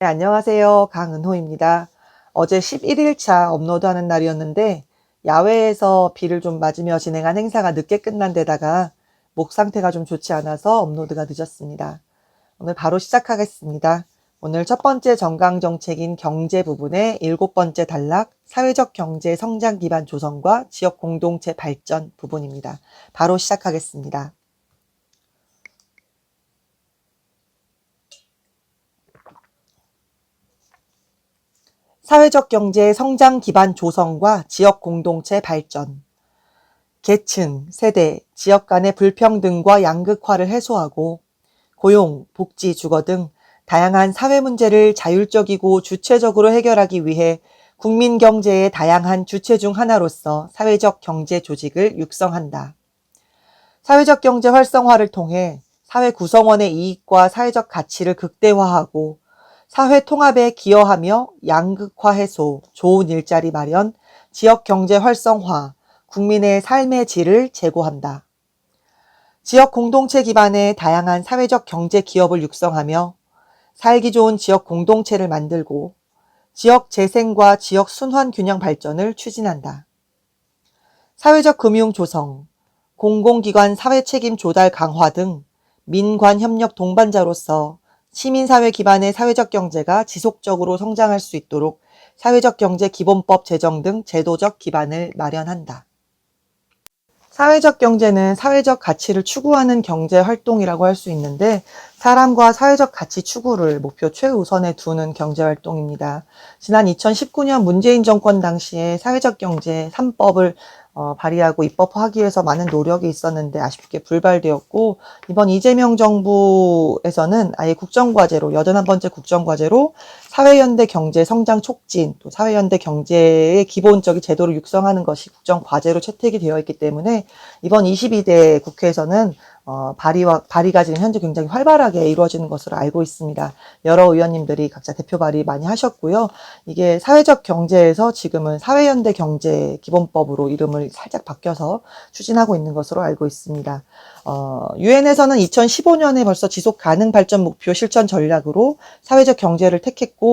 네, 안녕하세요. 강은호입니다. 어제 11일차 업로드하는 날이었는데 야외에서 비를 좀 맞으며 진행한 행사가 늦게 끝난 데다가 목 상태가 좀 좋지 않아서 업로드가 늦었습니다. 오늘 바로 시작하겠습니다. 오늘 첫 번째 정강 정책인 경제 부분의 일곱 번째 단락 사회적 경제 성장 기반 조성과 지역 공동체 발전 부분입니다. 바로 시작하겠습니다. 사회적 경제 성장 기반 조성과 지역 공동체 발전. 계층, 세대, 지역 간의 불평등과 양극화를 해소하고 고용, 복지, 주거 등 다양한 사회 문제를 자율적이고 주체적으로 해결하기 위해 국민 경제의 다양한 주체 중 하나로서 사회적 경제 조직을 육성한다. 사회적 경제 활성화를 통해 사회 구성원의 이익과 사회적 가치를 극대화하고 사회 통합에 기여하며 양극화 해소, 좋은 일자리 마련, 지역 경제 활성화, 국민의 삶의 질을 제고한다. 지역 공동체 기반의 다양한 사회적 경제 기업을 육성하며 살기 좋은 지역 공동체를 만들고 지역 재생과 지역 순환 균형 발전을 추진한다. 사회적 금융 조성, 공공기관 사회 책임 조달 강화 등 민관 협력 동반자로서 시민사회 기반의 사회적 경제가 지속적으로 성장할 수 있도록 사회적 경제 기본법 제정 등 제도적 기반을 마련한다. 사회적 경제는 사회적 가치를 추구하는 경제 활동이라고 할 수 있는데 사람과 사회적 가치 추구를 목표 최우선에 두는 경제 활동입니다. 지난 2019년 문재인 정권 당시에 사회적 경제 3법을 어, 발의하고 입법하기 위해서 많은 노력이 있었는데 아쉽게 불발되었고 이번 이재명 정부에서는 아예 국정과제로 여덟 번째 국정과제로 사회연대 경제 성장 촉진 또 사회연대 경제의 기본적인 제도를 육성하는 것이 국정 과제로 채택이 되어 있기 때문에 이번 22대 국회에서는 어, 발의와, 발의가 지금 현재 굉장히 활발하게 이루어지는 것으로 알고 있습니다. 여러 의원님들이 각자 대표 발의 많이 하셨고요. 이게 사회적 경제에서 지금은 사회연대 경제 기본법으로 이름을 살짝 바뀌어서 추진하고 있는 것으로 알고 있습니다. 어, 유엔에서는 2015년에 벌써 지속 가능 발전 목표 실천 전략으로 사회적 경제를 택했고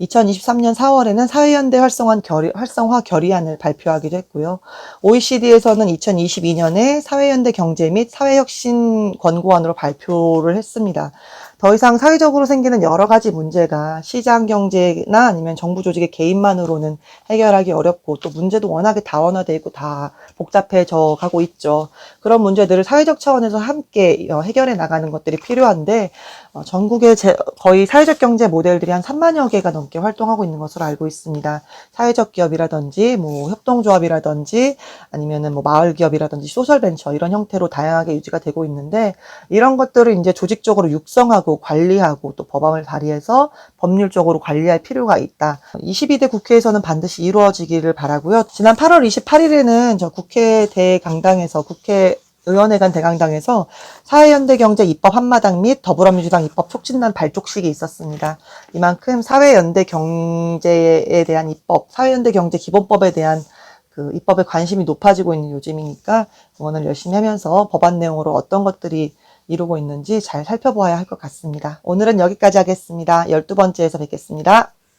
2023년 4월에는 사회연대 활성화, 결의, 활성화 결의안을 발표하기도 했고요. OECD에서는 2022년에 사회연대 경제 및 사회혁신 권고안으로 발표를 했습니다. 더 이상 사회적으로 생기는 여러 가지 문제가 시장 경제나 아니면 정부 조직의 개인만으로는 해결하기 어렵고 또 문제도 워낙에 다원화되어 있고 다 복잡해져 가고 있죠. 그런 문제들을 사회적 차원에서 함께 어, 해결해 나가는 것들이 필요한데 어, 전국에 거의 사회적 경제 모델들이 한 3만여 개가 넘게 활동하고 있는 것으로 알고 있습니다. 사회적 기업이라든지 뭐 협동조합이라든지 아니면은 뭐 마을 기업이라든지 소셜 벤처 이런 형태로 다양하게 유지가 되고 있는데 이런 것들을 이제 조직적으로 육성하고 하고 관리하고 또 법안을 발의해서 법률적으로 관리할 필요가 있다. 22대 국회에서는 반드시 이루어지기를 바라고요. 지난 8월 28일에는 저 국회 대강당에서 국회 의원회관 대강당에서 사회연대경제 입법 한마당 및 더불어민주당 입법 촉진단 발족식이 있었습니다. 이만큼 사회연대 경제에 대한 입법, 사회연대 경제 기본법에 대한 그 입법에 관심이 높아지고 있는 요즘이니까 응원을 열심히 하면서 법안 내용으로 어떤 것들이 이루고 있는지 잘 살펴보아야 할 것 같습니다. 오늘은 여기까지 하겠습니다. 12번째에서 뵙겠습니다.